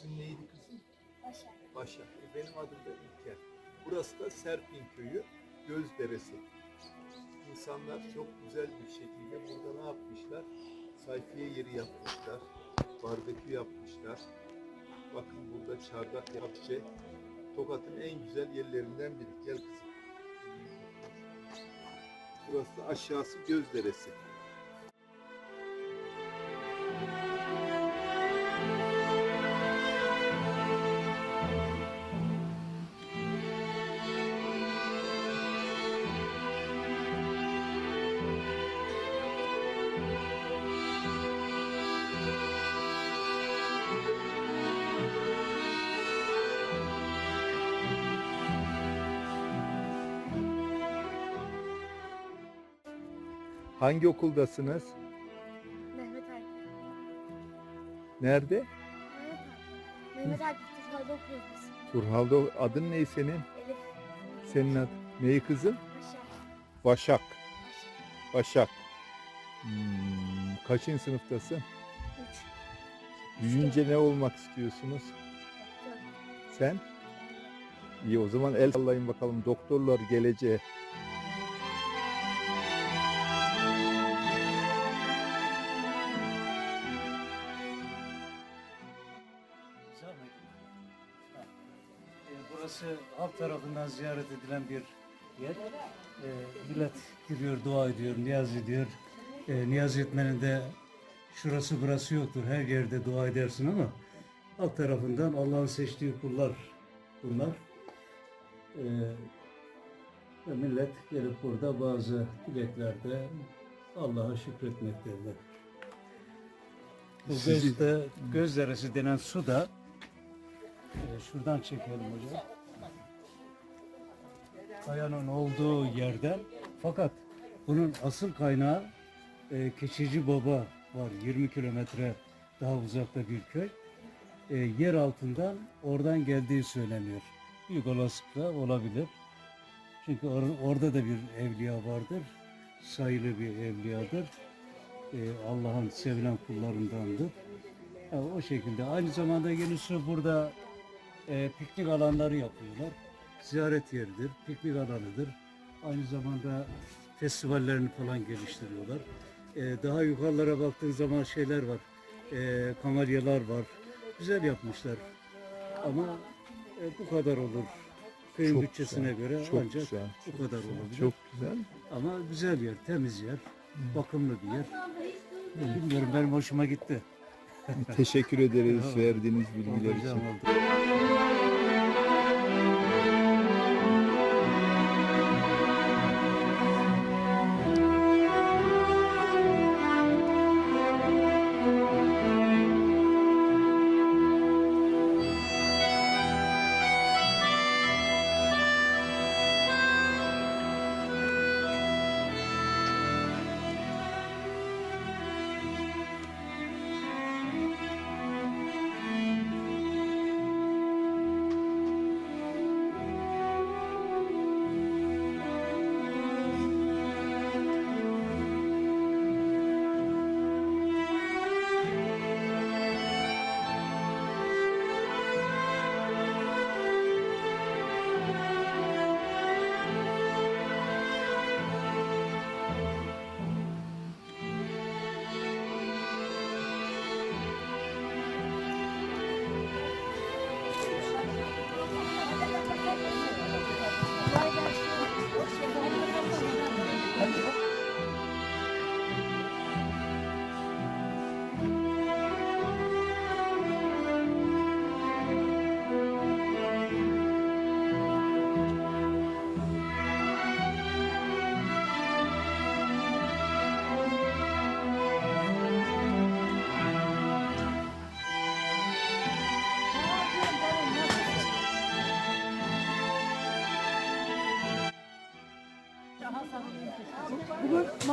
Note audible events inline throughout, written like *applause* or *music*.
İsmin neydi kızım? Başak. Başak. E, benim adım da İlker. Burası da Serpin Köyü, Gözderesi. İnsanlar çok güzel bir şekilde burada ne yapmışlar? Sayfiye yeri yapmışlar, barbekü yapmışlar. Bakın burada çardak yapacak. Tokat'ın en güzel yerlerinden biri. Gel kızım. Burası da aşağısı Gözderesi. Hangi okuldasınız? Mehmet Alp. Nerede? Mehmet Alp Turhal'da okuyoruz biz. Turhal'da adın ne senin? Elif. Senin adın. Neyi kızım? Başak. Başak. Başak. Hmm, kaçıncı sınıftasın? Üç. Büyüyünce ne olmak istiyorsunuz? Dört. Sen? İyi o zaman el sallayın bakalım doktorlar geleceğe. Halk tarafından ziyaret edilen bir yer. E, millet giriyor, dua ediyor, niyaz ediyor. E, niyaz etmenin de şurası burası yoktur. Her yerde dua edersin ama halk tarafından Allah'ın seçtiği kullar bunlar. E, ve millet gelip burada bazı dileklerde Allah'a şükretmektedirler. Bu Sizi- gözde, göz deresi denen su da e, şuradan çekelim hocam. Kayanın olduğu yerden fakat bunun asıl kaynağı e, Keçici Baba var 20 kilometre daha uzakta bir köy. E, yer altından oradan geldiği söyleniyor. Büyük olasılıkla olabilir. Çünkü or- orada da bir evliya vardır. Sayılı bir evliyadır. E, Allah'ın sevilen kullarındandır. Ha, o şekilde. Aynı zamanda su burada e, piknik alanları yapıyorlar. Ziyaret yeridir, piknik alanıdır. Aynı zamanda festivallerini falan geliştiriyorlar. E, daha yukarılara baktığın zaman şeyler var, e, kamelyalar var. Güzel yapmışlar. Ama e, bu kadar olur. Köyün Çok bütçesine güzel, göre çok ancak güzel, bu kadar olabilir. Çok güzel. Ama güzel yer, temiz yer, bakımlı bir yer. Bilmiyorum benim hoşuma gitti. Teşekkür ederiz *laughs* verdiğiniz bilgiler için. oldu.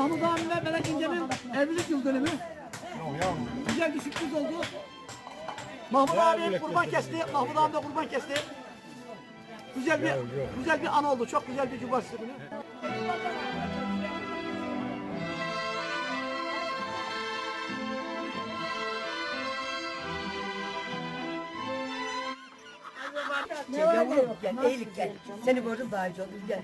Mahmut abimle Melek İnce'nin evlilik yıl dönümü. Güzel bir sürpriz oldu. Mahmut abi kurban kesti, Mahmut abi de kurban kesti. Güzel bir güzel bir an oldu. Çok güzel bir cumartesi günü. Yavrum gel, eğilik gel. Seni gördüm daha iyi oldum, gel.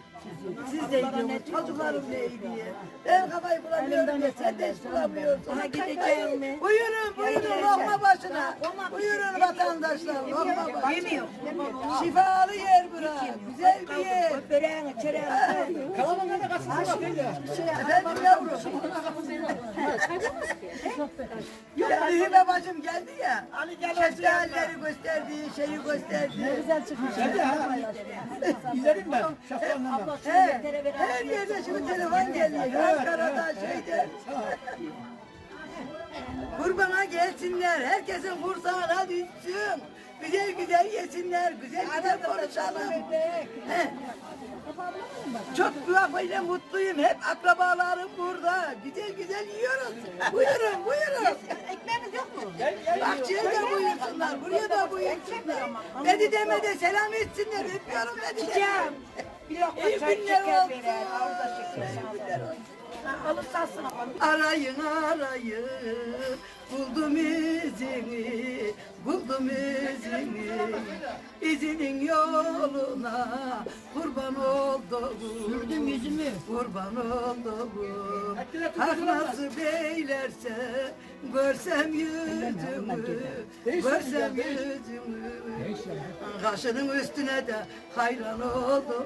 Siz de iyi çocuklarım da iyi diye. Ben kafayı bulamıyorum ya, sen de hiç bulamıyorsun. Aha, gideceğim mi? Buyurun, buyurun lokma başına. Buyurun vatandaşlar, lokma başına. Yemiyor. Şifalı yer bura, güzel bir yer. Böreğini, çöreğini. Da kaçsın bakayım Efendim yavrum. Ya Ühüme bacım geldi ya. Şeftalileri gösterdi, şeyi gösterdi. Ne güzel çıkmış. Geldi ha. İzledim ben. Şapkanla. He, her yerde şimdi telefon geliyor. Ankara'da şeyde. Kurbana gelsinler, herkesin kursağına düşsün. Güzel güzel yesinler, güzel güzel konuşalım. He. Çok duyakıyla mutluyum. Hep akrabalarım burada. Güzel güzel yiyoruz. Buyurun, buyurun. Ekmeğiniz yok mu? Bahçeye de buyursunlar, buraya da buyursunlar. Beni deme de selam etsinler. Öpüyorum beni de. Bir lokma çay şeker verer. Orada şeker. Arayın arayın buldum izini buldum izini. İzinin yoluna kurban oldum. Sürdüm yüzümü. Kurban oldum. Hak nasip eylerse görsem yüzümü görsem yüzümü. Kaşının üstüne de hayran oldum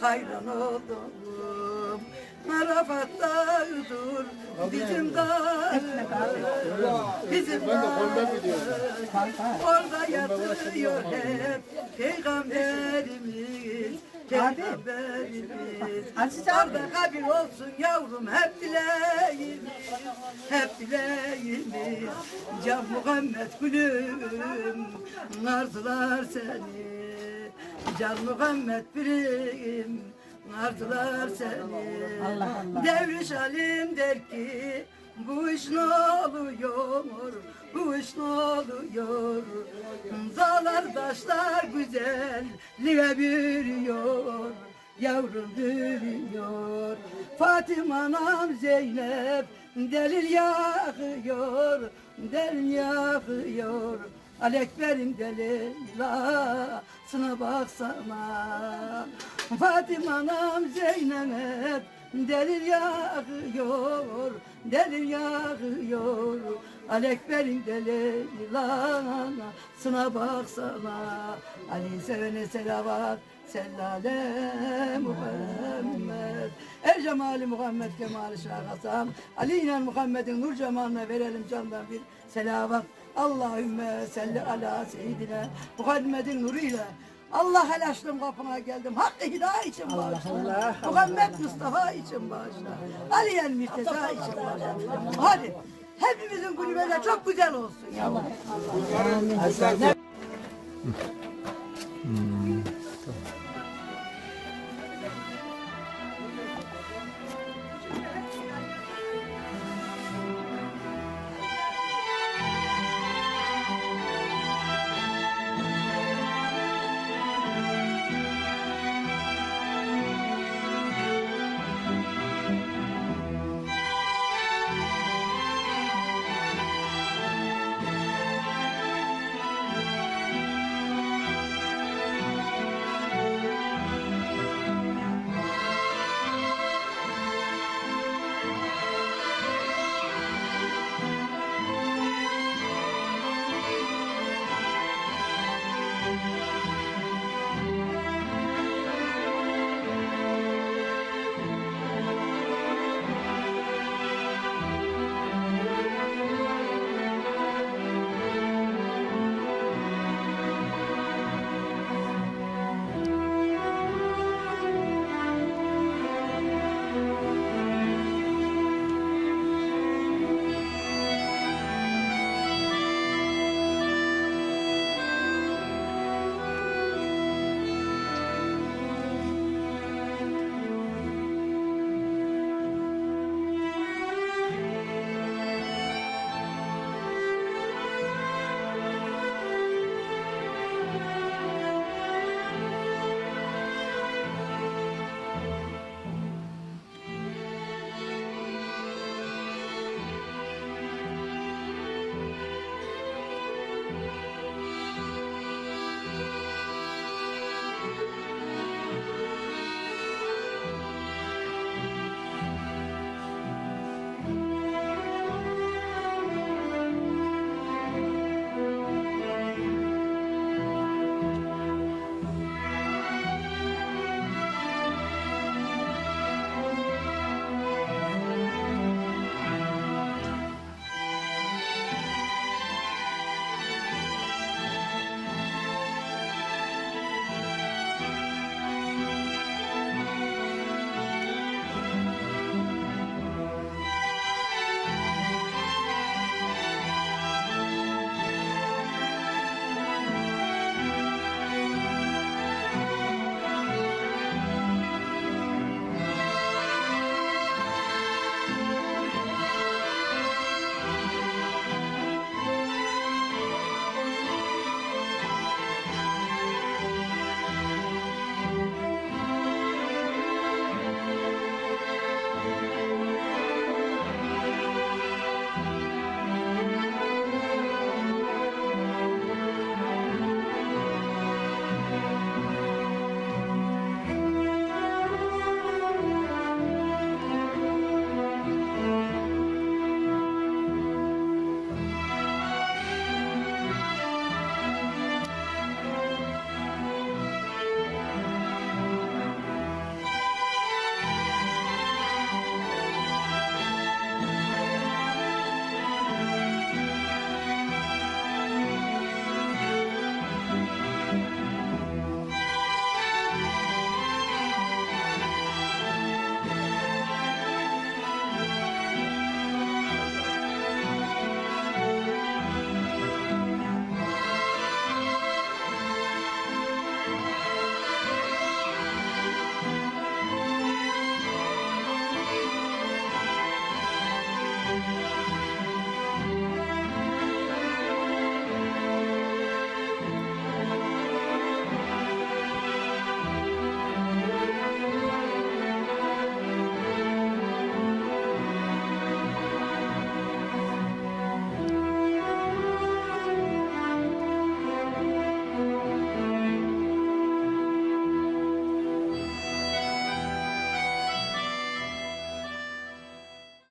hayran oldum. Arafat'ta dur bizim dağ bizim dağ orada yatıyor hep peygamberimiz peygamberimiz. Orada kabir olsun yavrum hep dileğimiz hep dileğimiz. Can Muhammed gülüm arzular seni Can Muhammed birim arzular seni. Allah Allah. Devriş alim der ki bu iş ne oluyor bu iş ne oluyor? Dağlar taşlar güzel live bürüyor Yavrum bürüyor. Fatıma anam Zeynep Delil yakıyor Delil yakıyor Alekberim delilasına baksana. Fatıma anam Zeynep Delil yakıyor Delil yakıyor Alekberim delilasına baksana. Ali sevene selavat Sellale Muhammed Er cemali Muhammed kemali şahasam Ali ile Muhammed'in nur cemalına verelim candan bir selavat Allahümme salli ala seyyidina Muhammed'in nuruyla Allah helaşlım kapına geldim. Hakkı hidayet için bağışla. Muhammed Mustafa için bağışla. Ali el Mirteza için bağışla. Hadi. Hepimizin böyle çok güzel olsun yavrum.